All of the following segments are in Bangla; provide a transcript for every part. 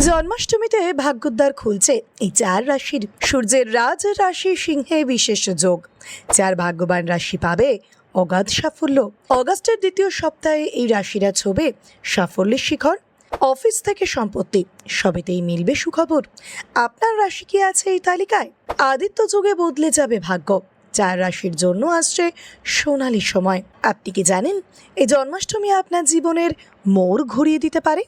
জন্মাষ্টমীতে ভাগ্যোদ্ধার খুলছে এই চার রাশির সূর্যের রাজ রাশি সিংহে বিশেষ যোগ। চার ভাগ্যবান রাশি পাবে অগাধ সাফল্য। অগাস্টের দ্বিতীয় সপ্তাহে এই রাশিরা ছবে সাফল্যের শিখর। অফিস থেকে সম্পত্তি, সবেতেই মিলবে সুখবর। আপনার রাশি কি আছে এই তালিকায়? আদিত্য যুগে বদলে যাবে ভাগ্য। চার রাশির জন্য আসছে সোনালি সময়। আপনি কি জানেন এই জন্মাষ্টমী আপনার জীবনের মোড় ঘুরিয়ে দিতে পারে?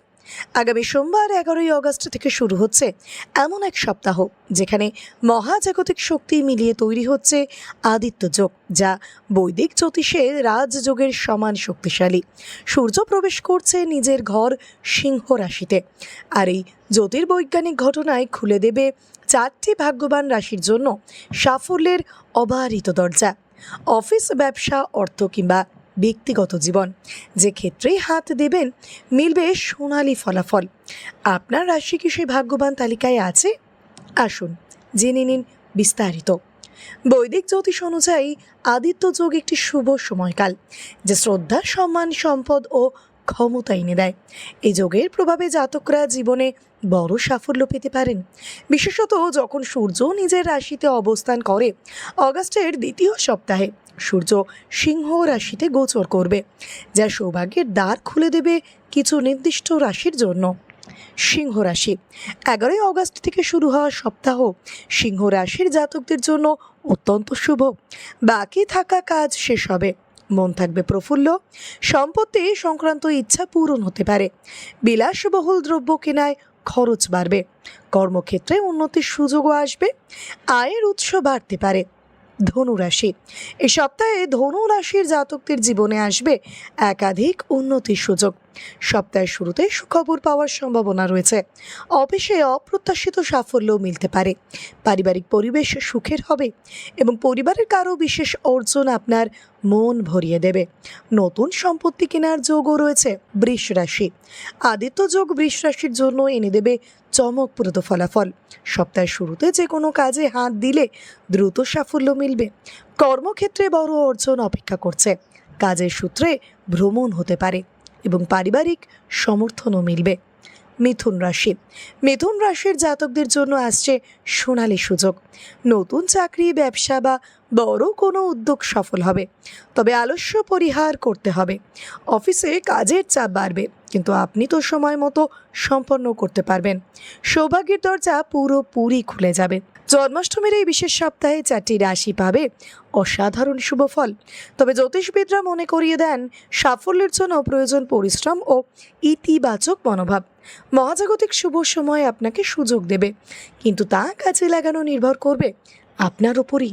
আগামী সোমবার এগারোই অগস্ট থেকে শুরু হচ্ছে এমন এক সপ্তাহ যেখানে মহাজাগতিক শক্তি মিলিয়ে তৈরি হচ্ছে আদিত্য যোগ, যা বৈদিক জ্যোতিষে রাজযোগের সমান শক্তিশালী। সূর্য প্রবেশ করছে নিজের ঘর সিংহ রাশিতে, আর এই জ্যোতির্বৈজ্ঞানিক ঘটনায় খুলে দেবে চারটি ভাগ্যবান রাশির জন্য সাফল্যের অবারিত দরজা। অফিস ব্যবসা, অর্থ কিংবা ব্যক্তিগত জীবন। যে ক্ষেত্রেই হাত দেবেন, মিলবে সোনালি ফলাফল। আপনার রাশি কি সেই ভাগ্যবান তালিকায় আছে? আসুন, জেনে নিন বিস্তারিত। বৈদিক জ্যোতিষ অনুযায়ী আদিত্য যোগ একটি শুভ সময়কাল, যে শ্রদ্ধা, সম্মান, সম্পদ ও ক্ষমতা এনে দেয়। এই যোগের প্রভাবে জাতকরা জীবনে বড় সাফল্য পেতে পারেন। বিশেষত যখন সূর্য নিজের রাশিতে অবস্থান করে, অগাস্টের দ্বিতীয় সপ্তাহে সূর্য সিংহ রাশিতে গোচর করবে, যা সৌভাগ্যের দ্বার খুলে দেবে কিছু নির্দিষ্ট রাশির জন্য। সিংহ রাশি, এগারোই অগস্ট থেকে শুরু হওয়া সপ্তাহ সিংহ রাশির জাতকদের জন্য অত্যন্ত শুভ। বাকি থাকা কাজ শেষ হবে। মন থাকবে প্রফুল্ল, সম্পত্তি সংক্রান্ত ইচ্ছা পূরণ হতে পারে। বিলাসবহুল দ্রব্য কেনায় খরচ বাড়বে। কর্মক্ষেত্রে উন্নতির সুযোগও আসবে। আয়ের উৎস বাড়তে পারে। ধনুরাশি এ সপ্তাহে ধনুরাশির জাতকদের জীবনে আসবে একাধিক উন্নতির সুযোগ। সপ্তাহের শুরুতে সুখবর পাওয়ার সম্ভাবনা রয়েছে। অফিসে অপ্রত্যাশিত সাফল্য মিলতে পারে। পারিবারিক পরিবেশ সুখের হবে এবং পরিবারের কারও বিশেষ অর্জন আপনার মন ভরিয়ে দেবে। নতুন সম্পত্তি কেনার যোগও রয়েছে বৃষ রাশি আদিত্য যোগ বৃষ রাশির জন্য এনে দেবে চমকপ্রদ ফলাফল। সপ্তাহের শুরুতে যে কোনো কাজে হাত দিলে দ্রুত সাফল্য মিলবে। কর্মক্ষেত্রে বড় অর্জন অপেক্ষা করছে। কাজের সূত্রে ভ্রমণ হতে পারে। এবং পারিবারিক সমর্থনও মিলবে। মিথুন রাশি। মিথুন রাশির জাতকদের জন্য আসছে সোনালি সুযোগ। নতুন চাকরি, ব্যবসা বা বড় কোনো উদ্যোগ সফল হবে। তবে আলস্য পরিহার করতে হবে। অফিসে কাজের চাপ বাড়বে, কিন্তু আপনি তো সময় মতো সম্পন্ন করতে পারবেন। সৌভাগ্যের দরজা পুরোপুরি খুলে যাবে। জন্মাষ্টমীর এই বিশেষ সপ্তাহে চারটি রাশি পাবে। অসাধারণ শুভ ফল। তবে জ্যোতিষবিদরা মনে করিয়ে দেন, সাফল্যের জন্য প্রয়োজন পরিশ্রম ও ইতিবাচক মনোভাব। মহাজাগতিক শুভ সময় আপনাকে সুযোগ দেবে। কিন্তু তা কাজে লাগানো নির্ভর করবে আপনার উপরই।